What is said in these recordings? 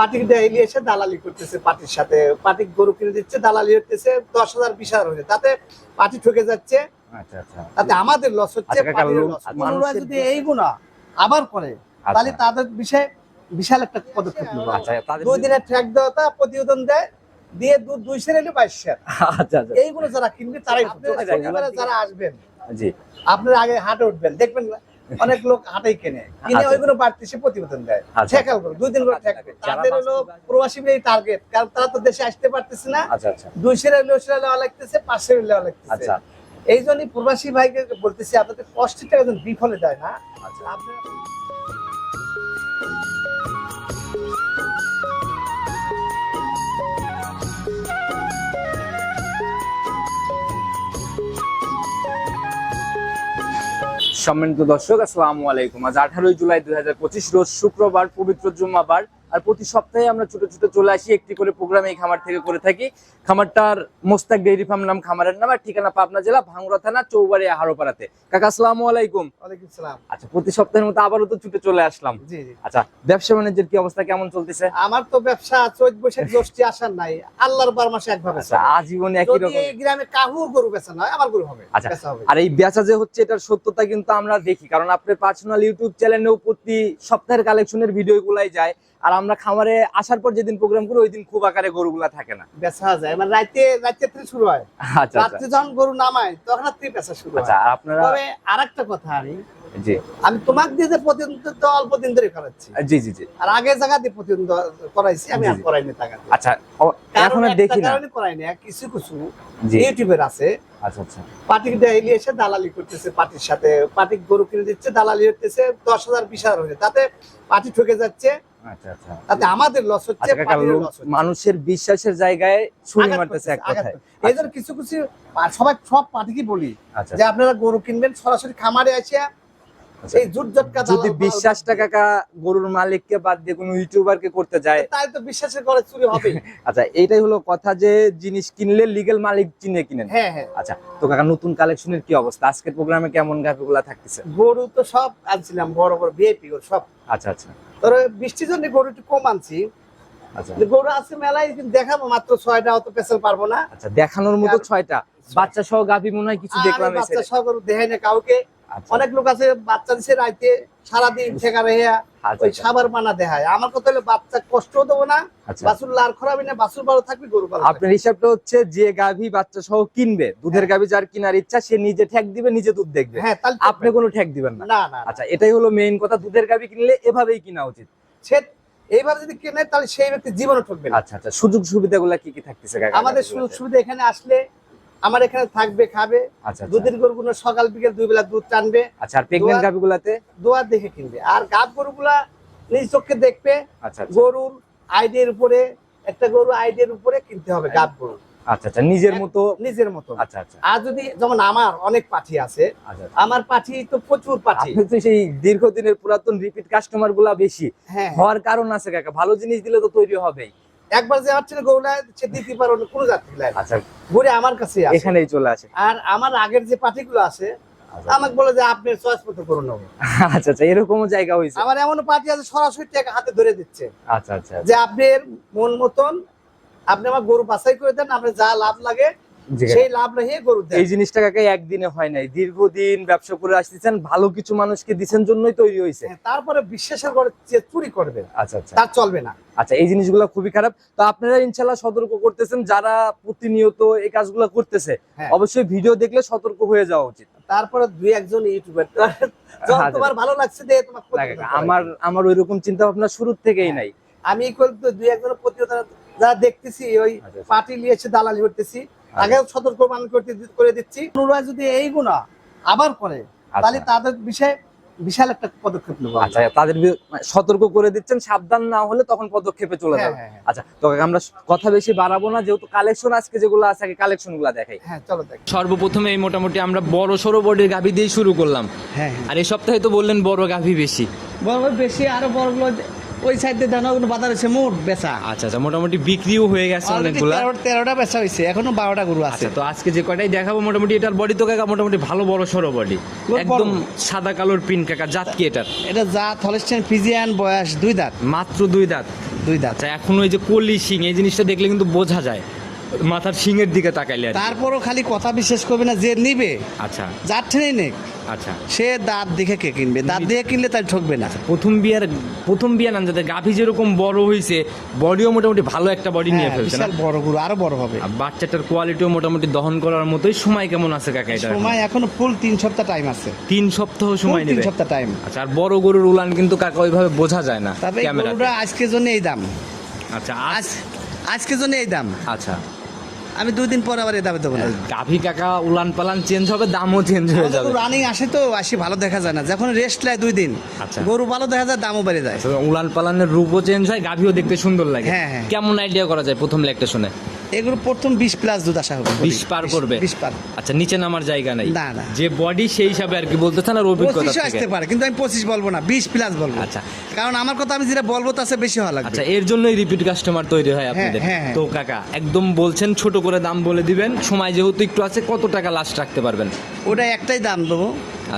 Party daily এসে দালালি করতেছে পার্টির সাথে। পার্টি গরু কিনে দিচ্ছে দালালি হচ্ছে দশ হাজার বিশ হাজার হচ্ছে তাতে পার্টি ঠকে যাচ্ছে। আচ্ছা আচ্ছা। তাতে আমাদের লস হচ্ছে আচ্ছা, যদি এই গুণা আবার করে। তাহলে তাদের বিষয়ে বিশাল একটা পদক্ষেপ নেব দুই দিনের ট্র্যাক দেওয়াটা প্রতিবেদন দেয় দিয়ে দুধ দুই সের এলে বাইশ সের আচ্ছা আচ্ছা। এইগুলো যারা কিনবে তারাই যারা আসবেন জি। আপনারা আগে হাটে উঠবেন। দেখবেন অনেক লোক হাটেই কেনে। কিনে আচ্ছা। ওইগুলো বাড়তি সে প্রতিবেদন দেয়। আচ্ছা। ঠেকাল করে দুই দিন করে ঠেক করে। যারা তাদের হলো প্রবাসী টার্গেট কারণ তারা তো দেশে আসতে পারতেছে না। আচ্ছা আচ্ছা। দুই সের লেওয়া লাগতেছে পাঁচ সেরে লেওয়া লাগতেছে। আচ্ছা। এই জন্যই প্রবাসী ভাইকে বলতেছি আপনাদের কষ্টটা টাকা যেন বিফলে যায় না। আচ্ছা। আপনারা সম্মানিত দর্শক আসসালামু আলাইকুম। আজ আঠারোই জুলাই দুই হাজার পঁচিশ রোজ শুক্রবার পবিত্র জুম্মাবার। আর প্রতি সপ্তাহে আমরা ছোট ছোট চলে আসি একটি করে প্রোগ্রাম এই খামার থেকে করে থাকি। খামারটার মোস্তাক ডেইরি ফার্ম নাম খামারের নাম আর ঠিকানা পাবনা জেলা ভাঙ্গুরা থানা চৌবাড়ি হারোপাড়াতে কাকা আসসালামু আলাইকুম। সালাম। আচ্ছা প্রতি সপ্তাহের মতো আবারও তো ছুটে চলে আসলাম। আচ্ছা ব্যবসা বাণিজ্যের কি অবস্থা কেমন চলতেছে? আমার তো ব্যবসা চৈত বৈশাখ জ্যৈষ্ঠী আসার নাই আল্লাহর বার মাসে একভাবে আচ্ছা আজীবন একই রকম। এই গ্রামে কাহুর গরু বেচা নয় আমার গরু হবে আচ্ছা। আর এই বেচা যে হচ্ছে এটার সত্যতা কিন্তু আমরা দেখি কারণ আপনার পার্সোনাল ইউটিউব চ্যানেলেও প্রতি সপ্তাহের কালেকশনের ভিডিও গুলাই যায়। আর আমরা খামারে আসার পর যেদিন প্রোগ্রাম করি ওই দিন খুব আকারে গরুগুলা থাকে না। বেচা যায়। মানে রাতে রাতে থেকে শুরু হয়। আচ্ছা আচ্ছা। রাত্রে যখন গরু নামায় তখন থেকে বেচা শুরু আচ্ছা হয় আর আপনারা তবে আরেকটা কথা আমি। জি। আমি তোমাকে দিয়ে যে প্রতিদিন তো অল্প দিন ধরে করাচ্ছি। জি জি জি। আর আগে জায়গা দিয়ে প্রতিদিন করাইছি আমি আর করাইনি টাকা আচ্ছা এখন দেখি না। করাইনি কিছু কিছু ইউটিউবের আছে। আচ্ছা আচ্ছা। পাটিক ডেইলি এসে দালালি করতেছে পাটির সাথে। পাটিক গরু কিনে দিচ্ছে দালালি হচ্ছে দশ হাজার বিশ হাজার হচ্ছে তাতে পার্টি ঠকে যাচ্ছে। আচ্ছা আচ্ছা। তাতে আমাদের লস হচ্ছে আচ্ছা লস হচ্ছে। মানুষের বিশ্বাসের জায়গায় ছুরি মারতেছে এক কথায়। এই কিছু কিছু সবাই সব পার্টিকে বলি যে আপনারা গরু কিনবেন সরাসরি খামারে আসিয়া। এই যদি গরুর মালিককে বাদ দিয়ে কোনো ইউটিউবারকে করতে যায়। তাই তো বিশ্বাসের করে চুরি হবে আচ্ছা এইটাই হলো কথা যে জিনিস কিনলে মালিক চিনে কিনেন। হ্যাঁ হ্যাঁ। আচ্ছা তো কাকা নতুন কালেকশনের কি অবস্থা? আজকের প্রোগ্রামে কেমন গাভিগুলা থাকতেছে? গরু তো সব আনছিলাম বড় বড় ভিআইপি গরু সব। আচ্ছা আচ্ছা। তবে বৃষ্টির জন্য গরু একটু কম আনছি। আচ্ছা। গরু আছে মেলায় দেখাবো মাত্র ছয়টা অত পেছাল পারব না। আচ্ছা দেখানোর মতো ছয়টা। বাচ্চা সহ গাভি মনে হয় কিছু দেখলাম বাচ্চা গরু দেখাই না কাউকে। আচ্ছা, অনেক লোক আছে বাচ্চা দিছে রাইতে সারাদিন ঠেকা রেহে আচ্ছা, ওই আচ্ছা, সাবার মানা দেখায়। আমার কথা হলো বাচ্চা কষ্ট দেবো না আচ্ছা। বাছুর লার খরাবি না বাছুর ভালো থাকবে গরু ভালো আপনার হিসাবটা হচ্ছে যে গাভি বাচ্চা সহ কিনবে দুধের গাভি যার কেনার ইচ্ছা সে নিজে ঠেক দিবে নিজে দুধ দেখবে। হ্যাঁ তাহলে আপনি কোনো ঠেক দিবেন না। না। আচ্ছা এটাই হলো মেইন কথা দুধের গাভি কিনলে এভাবেই কিনা উচিত। এইভাবে যদি কেনে তাহলে সেই ব্যক্তি জীবনে ঠকবে না। আচ্ছা আচ্ছা সুযোগ সুবিধাগুলো কি কি থাকতেছে? আমাদের সুযোগ সুবিধা এখানে আসলে আমার এখানে থাকবে খাবে। আচ্ছা আচ্ছা। দুধের গরুগুলো সকাল বিকেল দুই বেলা দুধ টানবে। আচ্ছা আর প্রেগনেন্ট দোয়া- গাভিগুলাতে? দোয়ার দেখে কিনবে। আর গাব গরুগুলা নিজ চোখে দেখবে আচ্ছা গরুর আইডিয়ার উপরে একটা গরু আইডিয়ার উপরে কিনতে হবে গাভ গরু। আচ্ছা আচ্ছা নিজের মতো? নিজের মতো। আচ্ছা আচ্ছা। আর যদি যেমন আমার অনেক পাঠি আছে আমার পাঠি তো প্রচুর পাঠি। তো সেই দীর্ঘদিনের পুরাতন রিপিট কাস্টমারগুলা বেশি। হ্যাঁ। হওয়ার কারণ আছে কাকা ভালো জিনিস দিলে তো তৈরি হবেই। একবার যে ছেলে গরুটা সে দিতে পারো কোনো যাত্রী লাগে আচ্ছা। ঘুরে আমার কাছে এখানেই চলে আসে। আর আমার আগের যে পার্টিগুলো আছে আচ্ছা। আমাকে বলে যে আপনি চয়েস মতো করুন নেব আচ্ছা আচ্ছা এরকমও জায়গা হয়েছে। আমার এমন পার্টি আছে সরাসরি টাকা হাতে ধরে দিচ্ছে। আচ্ছা আচ্ছা যে আপনার মন মতন আপনি আমার গরু বাছাই করে দেন আপনি যা লাভ লাগে। সেই লাভ রেখে গরু এই জিনিসটা কাকা একদিনে হয় নাই দীর্ঘদিন ব্যবসা করে আসতেছেন ভালো কিছু মানুষকে দিচ্ছেন জন্যই তৈরি হয়েছে হ্যাঁ, তারপরে বিশ্বাসের করে চুরি করবে আচ্ছা আচ্ছা তার চলবে না আচ্ছা এই জিনিসগুলো খুবই খারাপ তো আপনারা ইনশাল্লাহ সতর্ক করতেছেন যারা প্রতিনিয়ত এই কাজগুলো করতেছে হ্যাঁ। অবশ্যই ভিডিও দেখলে সতর্ক হয়ে যাওয়া উচিত তারপরে দুই একজন ইউটিউবার আচ্ছা। তোমার ভালো লাগছে করাই। আমার আমার ওইরকম চিন্তা ভাবনা শুরুর থেকেই হ্যাঁ। নাই আমি দুই একজন প্রতিবেদন যারা দেখতেছি ওই আচ্ছা, আচ্ছা। পার্টি নিয়ে এসে দালালি করতেছি আগে সতর্ক মান করতে করে দিচ্ছি। পুনরায় যদি এই গুণা আবার করে তাহলে আচ্ছা তাদের বিষয়ে বিশাল একটা পদক্ষেপ নেব আচ্ছা তাদের মানে সতর্ক করে দিচ্ছেন সাবধান না হলে তখন পদক্ষেপে চলে হ্যাঁ যাবে। হ্যাঁ হ্যাঁ। আচ্ছা তো আমরা কথা বেশি বাড়াবো না যেহেতু কালেকশন আজকে যেগুলো আছে আগে কালেকশনগুলা দেখাই। হ্যাঁ চলো দেখ। সর্বপ্রথমে এই মোটামুটি আমরা বড় সড়ো বডির গাভি দিয়ে শুরু করলাম। হ্যাঁ আর এই সপ্তাহে তো বললেন বড় গাভি বেশি। বড় বেশি আরও বড়গুলো ওই সাইডে দানা ওগুলো বাজার রয়েছে মোট বেচা। আচ্ছা আচ্ছা মোটামুটি বিক্রিও হয়ে গেছে অনেকগুলো। তেরোটা বেচা হয়েছে এখনও বারোটা গরু আছে। আচ্ছা তো আজকে যে কয়টাই দেখাবো মোটামুটি এটার বডি তো কাকা মোটামুটি ভালো বড় সড়ো বডি। একদম সাদা কালোর পিন কাকা জাত কি এটার? এটা জাত হলস্টেন ফিজিয়ান বয়স দুই দাঁত। মাত্র দুই দাঁত। দুই দাঁত। আচ্ছা এখন ওই যে কলি সিং এই জিনিসটা দেখলে কিন্তু বোঝা যায়। মাথার শিংয়ের দিকে তাকাইলে আর কি। তারপরও খালি কথা বিশ্বাস করবে না যে নিবে আচ্ছা। যার ঠেনেই নেক আচ্ছা। সে দাঁত দেখে কে কিনবে? দাঁত দেখে কিনলে তাই ঠকবে না। প্রথম বিয়ার প্রথম বিয়ার নাম যাতে গাভী যেরকম বড় হয়েছে বডিও মোটামুটি ভালো একটা বডি নিয়ে হ্যাঁ, ফেলছে না? বিশাল বড় গরু আরও বড় হবে। আর বাচ্চাটার কোয়ালিটিও মোটামুটি দহন করার মতোই সময় কেমন আছে কাকা এটা সময় এখনও ফুল তিন সপ্তাহ টাইম আছে। তিন সপ্তাহ ফুল সময় তিন নেবে? সপ্তাহ টাইম আচ্ছা আর বড় গরুর উলান কিন্তু কাকা ওইভাবে বোঝা যায় না তবে এই ক্যামেরাতে। গরুটা আজকের জন্য এই দাম। আচ্ছা আজ আজকের জন্য এই দাম। আচ্ছা। আমি দুই দিন পর আবার এই দাবি দেবো না গাভি কাকা উলান পালান চেঞ্জ হবে দামও চেঞ্জ হয়ে যাবে। রানিং আসে তো আসি ভালো দেখা যায় না। যখন রেস্ট লাগে দুই দিন আচ্ছা। গরু ভালো দেখা যায় দামও বেড়ে যায়। আচ্ছা, উলান পালানের রূপও চেঞ্জ হয় গাভিও দেখতে সুন্দর লাগে। হ্যাঁ, হ্যাঁ। কেমন আইডিয়া করা যায় প্রথম লেগটা শুনে? এগুলো প্রথম বিশ প্লাস দুধ আসা হবে 20 পার করবে? বিশ পার আচ্ছা নিচে নামার জায়গা নাই না, না। যে বডি সেই হিসাবে আর কি বলতেছেন আর অভিজ্ঞতা থেকে আসতে পারে কিন্তু আমি পঁচিশ বলব না বিশ প্লাস বলব আচ্ছা। কারণ আমার কথা আমি যেটা বলব তার বেশি হওয়া লাগবে আচ্ছা এর জন্যই রিপিট কাস্টমার তৈরি হয় আপনাদের হ্যাঁ, হ্যাঁ। তো কাকা একদম বলছেন ছোট করে দাম বলে দিবেন সময় যেহেতু একটু আছে কত টাকা লাস্ট রাখতে পারবেন ওটা একটাই দাম দেবো।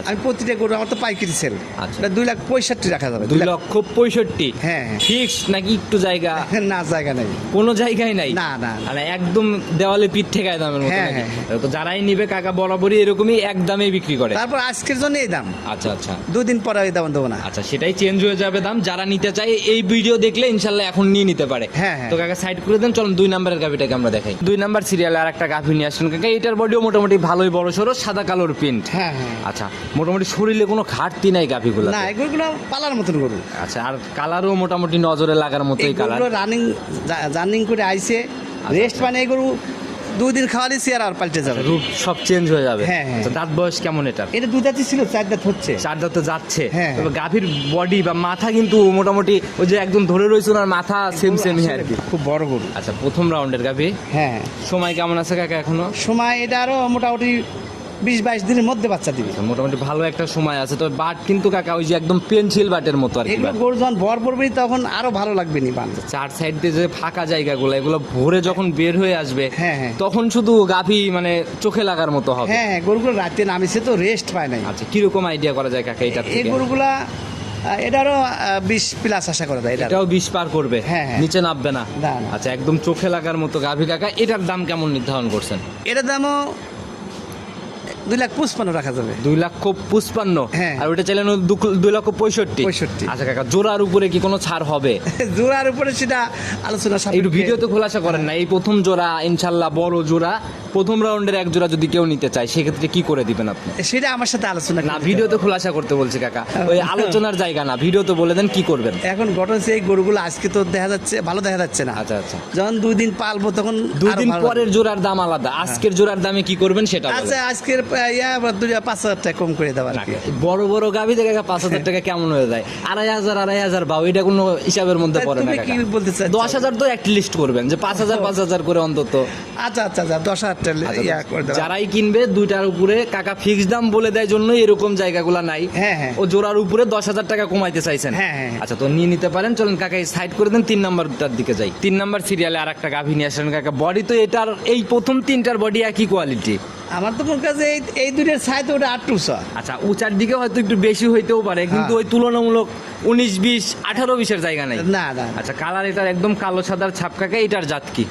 আমি প্রতিটা গরু আমার তো পাইকারি সেল আচ্ছা। দুই লাখ পঁয়ষট্টি রাখা যাবে দুই লক্ষ পঁয়ষট্টি? হ্যাঁ, হ্যাঁ। ফিক্স নাকি একটু জায়গা? না জায়গা নেই। কোনো জায়গায় নাই? না, না। মানে একদম দেওয়ালে পিঠ ঠেকায় দামের মতো হ্যাঁ, হ্যাঁ, তো যারাই নিবে কাকা বরাবরই এরকমই এক দামে বিক্রি করে। তারপর আজকের জন্য এই দাম। আচ্ছা আচ্ছা। দুদিন পরে ওই দাম দেবো না। আচ্ছা সেটাই চেঞ্জ হয়ে যাবে দাম। যারা নিতে চায় এই ভিডিও দেখলে ইনশাল্লাহ এখন নিয়ে নিতে পারে। হ্যাঁ, হ্যাঁ। তো কাকা সাইড করে দেন চলুন দুই নাম্বারের গাভিটাকে আমরা দেখাই। দুই নাম্বার সিরিয়ালে আর একটা গাভি নিয়ে আসুন কাকা। এটার বডিও মোটামুটি ভালোই বড় সড়ো সাদা কালোর প্রিন্ট হ্যাঁ হ্যাঁ। আচ্ছা মোটামুটি শরীরে কোনো ঘাটতি নাই গাভিগুলো না এগুলো পালার মতন গরু। আচ্ছা আর কালারও মোটামুটি নজরে লাগার মতোই কালার। এগুলো রানিং রানিং করে আইছে। রেস্ট মানে এই গরু দুই দিন খাওয়ালে চেয়ার আর পাল্টে যাবে। রূপ সব চেঞ্জ হয়ে যাবে। হ্যাঁ, হ্যাঁ। আচ্ছা, দাঁত বয়স কেমন এটা এটা দুই দাঁতই ছিল চার দাঁত হচ্ছে। চার দাঁত তো যাচ্ছে। হ্যাঁ, তবে গাভীর বডি বা মাথা কিন্তু মোটামুটি ওই যে একদম ধরে রয়েছে ওনার মাথা সেম সেমই আর কি। খুব বড় গরু। আচ্ছা প্রথম রাউন্ডের গাভী। হ্যাঁ। সময় কেমন আছে কাকা এখনও? সময় এটা আরও মোটামুটি বিশ বাইশ দিনের মধ্যে বাচ্চা দিবে। আচ্ছা, মোটামুটি ভালো একটা সময় আছে। তবে বাট কিন্তু কাকা ওই যে একদম পেন্সিল বাটের মতো আর কি এগুলো গরু যখন ভর পড়বে তখন আরও ভালো লাগবে নি বান। চার সাইড দিয়ে যে ফাঁকা জায়গাগুলো এগুলো ভোরে যখন বের হয়ে আসবে হ্যাঁ, হ্যাঁ। তখন শুধু গাভী মানে চোখে লাগার মতো হবে। হ্যাঁ হ্যাঁ গরুগুলো রাতে নামিছে তো রেস্ট পায় নাই। আচ্ছা কীরকম আইডিয়া করা যায় কাকা এটার এই গরুগুলা এটারও বিশ প্লাস আশা করা যায় এটা এটাও বিষ পার করবে? হ্যাঁ, হ্যাঁ। নিচে নামবে না। আচ্ছা একদম চোখে লাগার মতো গাভী কাকা এটার দাম কেমন নির্ধারণ করছেন? এটার দামও দুই লাখ পঁচপান্ন রাখা যাবে। দুই লক্ষ পুষ্পান্ন হ্যাঁ। আর ওটা চাইলেন দুই লক্ষ পঁয়ষট্টি? পঁয়ষট্টি। আচ্ছা কাকা জোড়ার উপরে কি কোনো ছাড় হবে? জোড়ার উপরে সেটা আলোচনা একটু সাপেক্ষে- ভিডিওতে খোলাসা করেন না এই প্রথম জোড়া ইনশাল্লাহ বড় জোড়া। প্রথম রাউন্ডের এক জোড়া যদি কেউ নিতে চায় সেক্ষেত্রে কি করে দিবেন আপনি? সেটা আমার সাথে আলোচনা না ভিডিও তো খোলাসা করতে বলছে কাকা। ওই আলোচনার জায়গা না ভিডিও তো বলে দেন কি করবেন? এখন ঘটনা সেই গরুগুলো আজকে তো দেখা যাচ্ছে ভালো দেখা যাচ্ছে না। আচ্ছা আচ্ছা। যখন দুই দিন পালবো তখন দুই দিন পরের জোড়ার দাম আলাদা আজকের জোড়ার দামে কি করবেন সেটা। আচ্ছা আজকের ইয়া দুই পাঁচ হাজার টাকা কম করে দেওয়ার বড় বড় গাভি দেখে পাঁচ হাজার টাকা কেমন হয়ে যায়? আড়াই হাজার আড়াই হাজার বাউ এটা কোনো হিসাবের মধ্যে পড়ে না কি বলতে চাচ্ছো? দশ হাজার তো একটা লিস্ট করবেন যে পাঁচ হাজার পাঁচ হাজার করে অন্তত। আচ্ছা আচ্ছা আচ্ছা দশ হাজার আচ্ছা, যারাই কিনবে দুইটার উপরে কাকা ফিক্স দাম বলে দেয় জন্যই এরকম জায়গাগুলো নাই। হ্যাঁ, হ্যাঁ। ও জোড়ার উপরে দশ হাজার টাকা কমাইতে চাইছেন। হ্যাঁ, হ্যাঁ। আচ্ছা তো নিয়ে নিতে পারেন। চলেন কাকা এই সাইড করে দেন তিন নাম্বারটার দিকে যাই। তিন নাম্বার সিরিয়ালে আর একটা গাভী নিয়ে আসেন কাকা। বডি তো এটার এই প্রথম তিনটার বডি একই কোয়ালিটি আমার তো মনে কাছে এই এই দুইটার সাইজ ওটা আট আটটু আচ্ছা উঁচার দিকে হয়তো একটু বেশি হইতেও পারে কিন্তু হ্যাঁ। ওই তুলনামূলক উনিশ বিশ আঠারো বিশের জায়গা নাই। না। আচ্ছা কালার এটার একদম কালো সাদার ছাপ কাকা এটার জাত কি?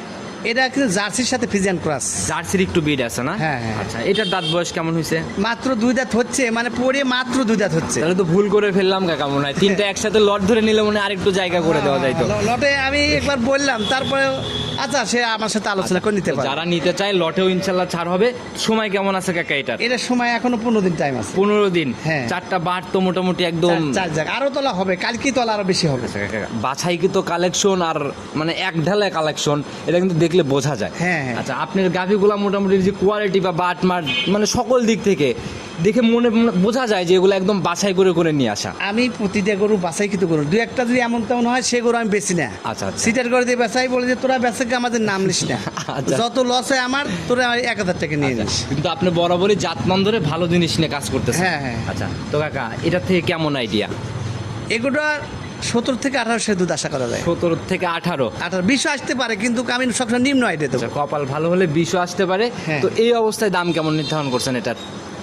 এটা কিন্তু জার্সির সাথে ফিজিয়ান ক্রস। জার্সির একটু বিড আছে না? হ্যাঁ, হ্যাঁ। আচ্ছা এটার দাঁত বয়স কেমন হয়েছে? মাত্র দুই দাঁত হচ্ছে মানে পরে মাত্র দুই দাঁত হচ্ছে। তাহলে তো ভুল করে ফেললাম কাকা মনে হয়। তিনটা একসাথে লট ধরে নিলে মনে হয় আরেকটু জায়গা করে দেওয়া ল- লটে আমি একবার বললাম তারপরে আচ্ছা সে আমার সাথে আলোচনা করে নিতে পারে। যারা নিতে চায় লটেও ইনশাল্লাহ ছাড় হবে। সময় কেমন আছে কাকা এটার? এটা সময় এখনও পনেরো দিন টাইম আছে। পনেরো দিন? হ্যাঁ। চারটা বাট তো মোটামুটি একদম চার- চার জায়গা। আরও তোলা হবে কালকে তোলা আরও বেশি হবে। বাছাই কি তো কালেকশন আর মানে এক ঢালায় কালেকশন এটা কিন্তু দেখলে বোঝা যায়। হ্যাঁ, হ্যাঁ। আচ্ছা আপনার গাভিগুলা মোটামুটি যে কোয়ালিটি বা বাট মার মানে সকল দিক থেকে দেখে মনে বোঝা যায় যে এগুলো একদম বাছাই করে করে নিয়ে আসা। আমি প্রতিটা গরু বাছাই কিন্তু গরু দু একটা যদি এমন তেমন হয় সে গরু আমি বেশি না। আচ্ছা, আচ্ছা। সিটার করে দিয়ে বেচাই বলে যে তোরা বেচাকে আমাদের নাম নিস না। আচ্ছা। যত লস হয় আমার তোরা এক হাজার টাকা নিয়ে নিস। কিন্তু আপনি বরাবরই জাতমান ধরে ভালো জিনিস নিয়ে কাজ করতেছেন। হ্যাঁ, হ্যাঁ। আচ্ছা তো কাকা এটা থেকে কেমন আইডিয়া এগুলো সত্তর থেকে আঠারো সে দুধ আশা করা যায়। সতেরো থেকে আঠারো? আঠারো বিশও আসতে পারে কিন্তু আমি সবসময় নিম্ন আইডিয়া দেবো। আচ্ছা কপাল ভালো হলে বিশও আসতে পারে। হ্যাঁ। তো এই অবস্থায় দাম কেমন নির্ধারণ করছেন এটার?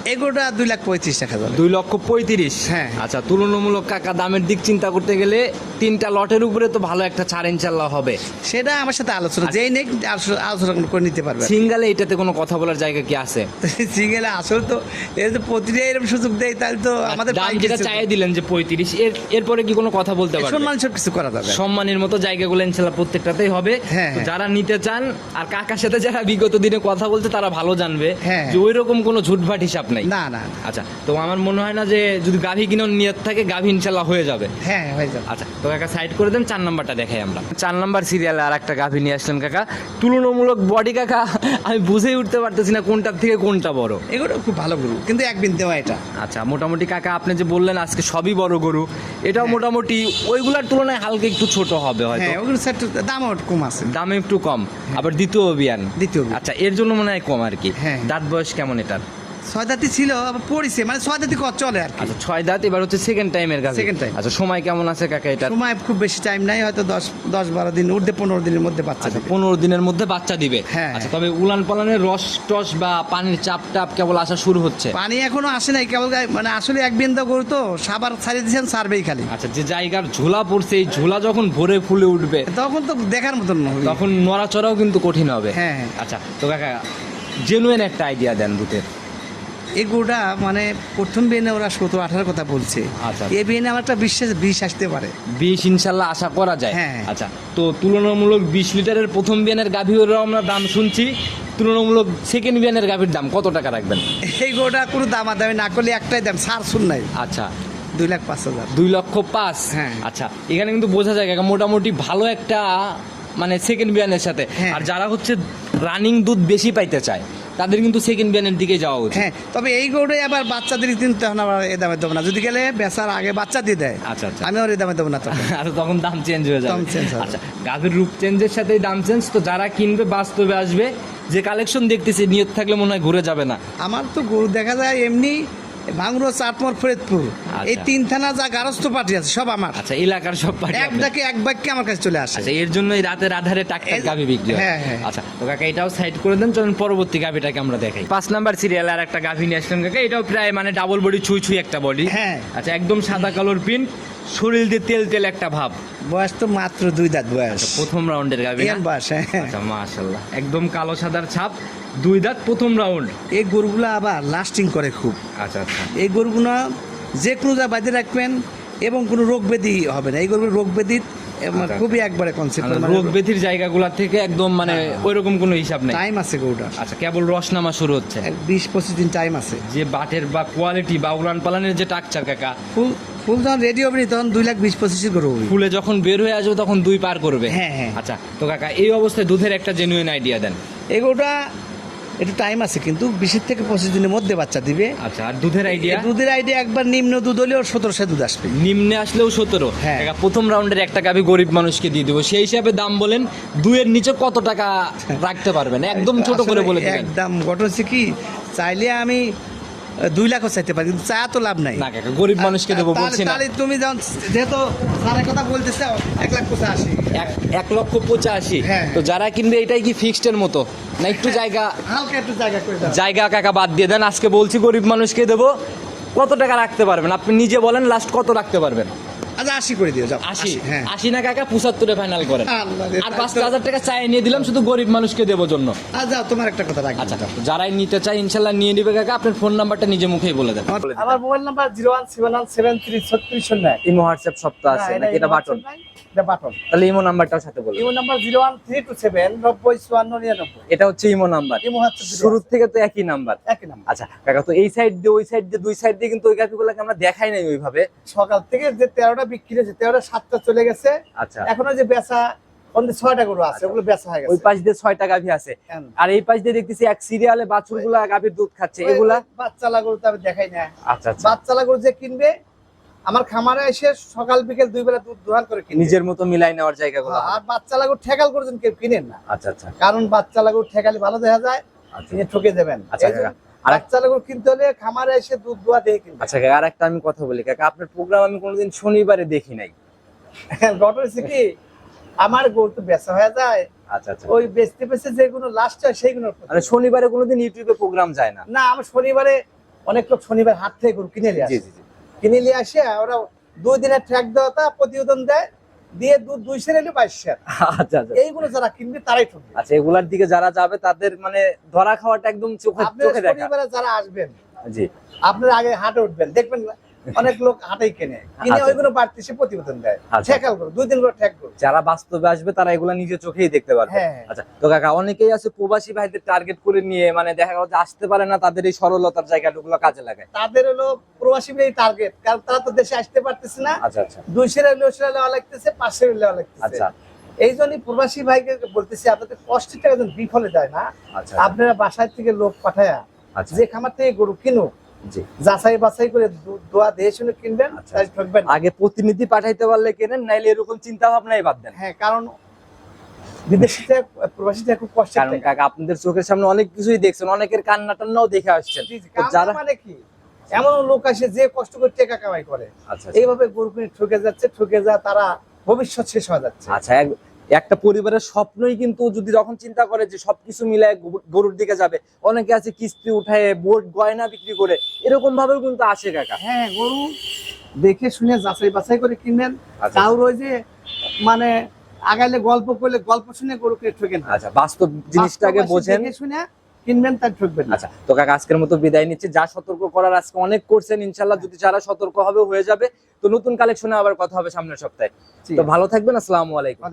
এই গরুটা দুই লাখ পঁয়ত্রিশ টাকা যাবে দুই লক্ষ পঁয়ত্রিশ? হ্যাঁ। আচ্ছা তুলনামূলক কাকা দামের দিক চিন্তা করতে গেলে তিনটা লটের উপরে তো ভালো একটা ছাড় ইনশাল্লাহ হবে। সেটা আমার সাথে আলোচনা যেই নেই আলোচনা- করে নিতে পারবে। সিঙ্গালে এটাতে কোনো কথা বলার জায়গা কি আছে? সিঙ্গেলে আসল তো এর তো প্রতিটা এরকম সুযোগ দেয় তাহলে তো আমাদের দাম যেটা চাই দিলেন যে পঁয়ত্রিশ এর এরপরে কি কোনো কথা বলতে পারবেন সম্মান সব কিছু করা যাবে। সম্মানের মতো জায়গাগুলো ইনশাল্লাহ প্রত্যেকটাতেই হবে। হ্যাঁ, হ্যাঁ। যারা নিতে চান আর কাকার সাথে যারা বিগত দিনে কথা বলছে তারা ভালো জানবে হ্যাঁ। যে ওই রকম কোনো ঝুটভাট হিসাব নাই। না না না। আচ্ছা তো আমার মনে হয় না যে যদি গাভী কিনার নিয়ত থাকে গাভী ইনশাল্লাহ হয়ে যাবে। হ্যাঁ হয়ে যাবে। আচ্ছা তো কাকা সাইড করে দেন চার নাম্বারটা দেখাই আমরা। চার নাম্বার সিরিয়ালে আর একটা গাভী নিয়ে আসলেন কাকা। তুলনামূলক বডি কাকা আমি বুঝেই উঠতে পারতেছি না কোনটার থেকে কোনটা বড়। এগুলো খুব ভালো গরু কিন্তু একদিন দেওয়া এটা। আচ্ছা মোটামুটি কাকা আপনি যে বললেন আজকে সবই বড় গরু এটাও মোটামুটি ওইগুলার তুলনায় হালকা একটু ছোট হবে হয়তো। হ্যাঁ ওগুলো সেট দাম একটু কম আছে। দামে একটু কম আবার দ্বিতীয় অভিযান। দ্বিতীয় আচ্ছা এর জন্য মনে হয় কম আর কি। হ্যাঁ। দাঁত বয়স কেমন এটার? ছয় দাঁতি ছিল আবার পড়িছে। মানে ছয় দাঁতি কত চলে আর আচ্ছা ছয় দাঁত এবার হচ্ছে সেকেন্ড টাইমের কাছে Second time। আচ্ছা সময় কেমন আছে কাকা এটা সময় খুব বেশি টাইম নাই হয়তো দশ দশ বারো দিন উঠতে পনেরো দিনের মধ্যে বাচ্চা আচ্ছা দেবে। পনেরো দিনের মধ্যে বাচ্চা দিবে। হ্যাঁ। আচ্ছা তবে উলান পালানের রস টস বা পানির চাপ টাপ কেবল আসা শুরু হচ্ছে? পানি এখনও আসে নাই কেবল মানে আসলে এক বিন্দু গরু তো সাবার ছাড়িয়ে দিয়েছেন সারবেই খালি। আচ্ছা যে জায়গার ঝোলা পড়ছে এই ঝোলা যখন ভরে ফুলে উঠবে তখন তো দেখার মতন তখন নড়াচড়াও কিন্তু কঠিন হবে। হ্যাঁ, হ্যাঁ। আচ্ছা তো কাকা জেনুয়েন একটা আইডিয়া দেন দুধের। এই গরুটা মানে প্রথম বিয়েনে ওরা সতেরো আঠারো কথা বলছে। আচ্ছা। এই বিয়েনে আমার একটা বিশ্বাস বিষ আসতে পারে। বিষ ইনশাল্লাহ আশা করা যায়। হ্যাঁ। আচ্ছা তো তুলনামূলক বিশ লিটারের প্রথম বিয়ানের গাভীরও আমরা দাম শুনছি। তুলনামূলক সেকেন্ড বিয়ানের গাভীর দাম কত টাকা রাখবেন? এই গরুটা কোনো দামাদামি না করলে একটাই দাম সার শুন নাই। আচ্ছা। দুই লাখ পাঁচ হাজার। দুই লক্ষ পাঁচ? হ্যাঁ। আচ্ছা এখানে কিন্তু বোঝা যায় মোটামুটি ভালো একটা মানে সেকেন্ড বিয়ানের সাথে। হ্যাঁ। আর যারা হচ্ছে রানিং দুধ বেশি পাইতে চায় তাদের কিন্তু সেকেন্ড ব্যানের দিকে যাওয়া উচিত। হ্যাঁ তবে এই গরুটাই আবার বাচ্চাদের কিন্তু তখন আবার এ দামে দেবো না। যদি গেলে বেচার আগে বাচ্চা দিয়ে দেয় আচ্ছা, আচ্ছা। আমি আর এ দামে দেবো না তখন। আর তখন দাম চেঞ্জ হয়ে যাবে। দাম চেঞ্জ। আচ্ছা গাভীর রূপ চেঞ্জের সাথে দাম চেঞ্জ তো যারা কিনবে বাস্তবে আসবে যে কালেকশন দেখতেছি নিয়ত থাকলে মনে হয় ঘুরে যাবে না। আমার তো গরু দেখা যায় এমনি ভাঙড়ো চাটমোর ফরিদপুর। এই আচ্ছা। তিন থানা যা গারস্থ পার্টি আছে সব আমার। আচ্ছা এলাকার সব পার্টি এক ডাকে এক বাক্যে আমার কাছে চলে আসে। আচ্ছা এর জন্যই রাতের আধারে টাকটাক গাভি বিক্রি হ্যাঁ, হ্যাঁ। আচ্ছা তো কাকা এটাও সাইড করে দেন চলুন পরবর্তী গাভিটাকে আমরা দেখাই। পাঁচ নাম্বার সিরিয়াল আর একটা গাভি নিয়ে আসলাম কাকা এটাও প্রায় মানে ডাবল বডি ছুঁই ছুঁই একটা বডি হ্যাঁ। আচ্ছা একদম সাদা কালোর পিন শরীর দিয়ে তেল তেল একটা ভাব। বয়স তো মাত্র দুই দাঁত বয়স। প্রথম রাউন্ডের? এর বয়স হ্যাঁ। আচ্ছা মাশাল্লাহ একদম কালো সাদার ছাপ। দুই দাঁত প্রথম রাউন্ড। এই গরুগুলো আবার লাস্টিং করে খুব। আচ্ছা আচ্ছা। এই গরুগুলো যে কোনো যা বাঁধে রাখবেন এবং কোনো রোগ ব্যাধি হবে না। এই গরুগুলো রোগ ব্যাধি আচ্ছা। খুবই একবারে কনসেপ্ট মানে রোগ ব্যাধির জায়গাগুলা থেকে একদম মানে ওইরকম কোনো হিসাব নেই। টাইম আছে গরুটা আচ্ছা কেবল রস নামা শুরু হচ্ছে। বিশ পঁচিশ দিন টাইম আছে। যে বাটের বা কোয়ালিটি বা উলান পালানের যে টাকচার কাকা। ফুল ফুল যখন রেডি হবে তখন দুই লাখ বিশ পঁচিশের গরু হবে। ফুলে যখন বের হয়ে আসবে তখন দুই পার করবে। হ্যাঁ, হ্যাঁ। আচ্ছা তো কাকা এই অবস্থায় দুধের একটা জেনুইন আইডিয়া দেন। এই গরুটা একটু টাইম আছে কিন্তু বিশের থেকে পঁচিশ দিনের মধ্যে বাচ্চা দিবে। আচ্ছা আর দুধের আইডিয়া দুধের আইডিয়া একবার নিম্ন দুধ হলেও সতেরো সে দুধ আসবে। নিম্নে আসলেও সতেরো? হ্যাঁ। প্রথম রাউন্ডের একটা গাভি গরিব মানুষকে দিয়ে দেবো। সেই হিসাবে দাম বলেন দুয়ের নিচে কত টাকা রাখতে পারবেন? একদম ছোট করে বলে একদম ঘটনা হচ্ছে কি চাইলে আমি দুই লাখও চাইতে পারি কিন্তু চা তো লাভ নাই। না কাকা গরিব মানুষকে দেবো বলছি না। তাহলে তুমি যখন যেহেতু সারা কথা বলতে চাও এক লাখ পঁচাশি। এক লক্ষ পঁচাশি? হ্যাঁ। তো যারা কিনবে এটাই কি ফিক্সড এর মতো? না একটু জায়গা হালকা একটু জায়গা করে দাও। জায়গা কাকা বাদ দিয়ে দেন। আজকে বলছি গরিব মানুষকে দেবো। কত টাকা রাখতে পারবেন? আপনি নিজে বলেন লাস্ট কত রাখতে পারবেন? আচ্ছা আশি করে দিও যাও আশি? হ্যাঁ। আশি না কাকা? পঁচাত্তরে ফাইনাল করে আর পাঁচ হাজার টাকা চাই নিয়ে দিলাম শুধু গরিব মানুষকে দেবো জন্য। আচ্ছা তোমার একটা কথা রাখি। আচ্ছা যারাই নিতে চায় ইনশাল্লাহ নিয়ে নিবে কাকা। আপনার ফোন নাম্বারটা নিজে মুখেই বলে দেন। আমার mobile number zero one seven one seven three ছত্রিশ শূন্য। ইমো হোয়াটসঅ্যাপ সপ্তাহ আছে নাকি এটা বাটন এটা বাটন। তাহলে ইমো নাম্বারটাও সাথে বলুন। Imo number zero one three two seven নব্বই চুয়ান্ন নিরানব্বই। এটা হচ্ছে ইমো নাম্বার। ইমো হচ্ছে শুরু থেকে তো একই নাম্বার। একই নাম্বার। আচ্ছা কাকা তো এই সাইড দিয়ে ওই সাইড দিয়ে দুই সাইড দিয়ে কিন্তু ওই গাভিগুলোকে আমরা দেখাই নাই ওইভাবে। সকাল থেকে যে তেরোটা বিক্রি হয়েছে তেরোটা সাতটা চলে গেছে। আচ্ছা। এখনও যে বেচা ছয়টা গরু আছে ওগুলো বেচা হয়ে ওই পাশ দিয়ে ছয়টা গাভি আছে। আর এই পাশ দিয়ে দেখতেছি এক সিরিয়ালে বাছুরগুলা গাভির দুধ খাচ্ছে। এগুলা? বাচ্চালা গরু তো আমি দেখাই না আচ্ছা আচ্ছা। বাচ্চালা গরু যে কিনবে আমার খামারে এসে সকাল বিকেল দুই বেলা দুধ দোহান করে নিজের মতো মিলাই নেওয়ার জায়গাগুলো হ্যাঁ, আর বাচ্চালা গরু ঠেকাল করে কেউ কিনেন না। আচ্ছা আচ্ছা। কারণ বাচ্চা গরু ঠেকালে ভালো দেখা যায় আচ্ছা। কিনে ঠকে দেবেন। আচ্ছা, এই জন্য কাকা। আর- বাচ্চালা গরু কিনতে হলে খামারে এসে দুধ দোয়া দিয়ে কিনবে আচ্ছা কাকা আর একটা আমি কথা বলি কাকা আপনার প্রোগ্রাম আমি কোনোদিন শনিবারে দেখি নাই। ঘটনা কি আমার গরু তো বেচা হয়ে যায়। আচ্ছা আচ্ছা। ওই বেচতে বেচতে যেগুলো লাস্ট হয় সেইগুলো মানে শনিবারে কোনোদিন ইউটিউবে প্রোগ্রাম যায় না। না আমার শনিবারে অনেক লোক শনিবার হাত থেকে গরু কিনে নিয়ে আসে। কিনে নিয়ে আসে ওরা দুই দিনের ট্র্যাক দেওয়া প্রতিবেদন দেয় দিয়ে দুধ দুই সের এলে বাইশ সের আচ্ছা আচ্ছা এইগুলো যারা কিনবে তারাই ঠকবে। আচ্ছা এগুলার দিকে যারা যাবে তাদের মানে ধরা খাওয়াটা একদম চোখে চোখে দেখা। যারা আসবেন জি। আপনার আগে হাটে উঠবেন। দেখবেন অনেক লোক হাটেই কেনে। কিনে আচ্ছা। ওইগুলো বাড়তি সে প্রতিবেদন দেয়। আচ্ছা। ঠেকাল করো দুই দিন করে ঠেক করো যারা বাস্তবে আসবে তারা এগুলা নিজে চোখেই দেখতে পারবে। হ্যাঁ। আচ্ছা তো কাকা অনেকেই আছে প্রবাসী ভাইদের টার্গেট করে নিয়ে মানে দেখা গেল যে আসতে পারে না তাদের এই সরলতার জায়গাগুলো কাজে লাগায়। তাদের হলো প্রবাসী টার্গেট কারণ তারা তো দেশে আসতে পারতেছে না। আচ্ছা আচ্ছা। দুই সেরা লোসেরা লেওয়া লাগতেছে পাঁচ সেরা লেওয়া লাগতেছে। আচ্ছা। এই জন্যই প্রবাসী ভাইকে বলতেছি আপনাদের কষ্টের টাকা যেন বিফলে যায় না। আচ্ছা। আপনারা বাসায় থেকে লোক পাঠায়া আচ্ছা। যে খামার থেকে গরু কিনুক যাচাই বাছাই করে দোয়া দিয়ে শুনে কিনবেন আচ্ছা। ঠকবেন আগে প্রতিনিধি পাঠাইতে পারলে কেনেন নাইলে এরকম চিন্তা ভাবনাই বাদ দেন। হ্যাঁ কারণ বিদেশিতে প্রবাসীতে খুব কারণ কাকা আপনাদের চোখের সামনে অনেক কিছুই দেখছেন অনেকের কান্না টান্নাও দেখে আসছেন। যারা মানে কি? এমন লোক আসে যে কষ্ট করে টাকা কামাই করে। আচ্ছা এইভাবে গরু কিনে ঠকে যাচ্ছে ঠকে যা তারা ভবিষ্যৎ শেষ হয়ে যাচ্ছে। আচ্ছা একটা পরিবারের স্বপ্নই কিন্তু যদি যখন চিন্তা করে যে সবকিছু গরু- গরুর দিকে যাবে অনেকে আছে কিস্তি উঠায় বোর্ড গয়না বিক্রি করে এরকম ভাবেও কিন্তু আসে কাকা। হ্যাঁ গরু দেখে শুনে যাচাই বাছাই করে কিনবেন আচ্ছা। কারোর ওই যে মানে আগাইলে গল্প করলে গল্প শুনে গরু কিনে ঠকেন আচ্ছা বাস্তব জিনিসটাকে বোঝেন। শুনে কিনবেন তাই ঠকবেন। আচ্ছা তো কাকা আজকের মতো বিদায় নিচ্ছি। যা সতর্ক করার আজকে অনেক করছেন ইনশাল্লাহ যদি যারা সতর্ক হবে হয়ে যাবে। তো নতুন কালেকশনে আবার কথা হবে সামনের সপ্তাহে। তো ভালো থাকবেন আসসালামু আলাইকুম।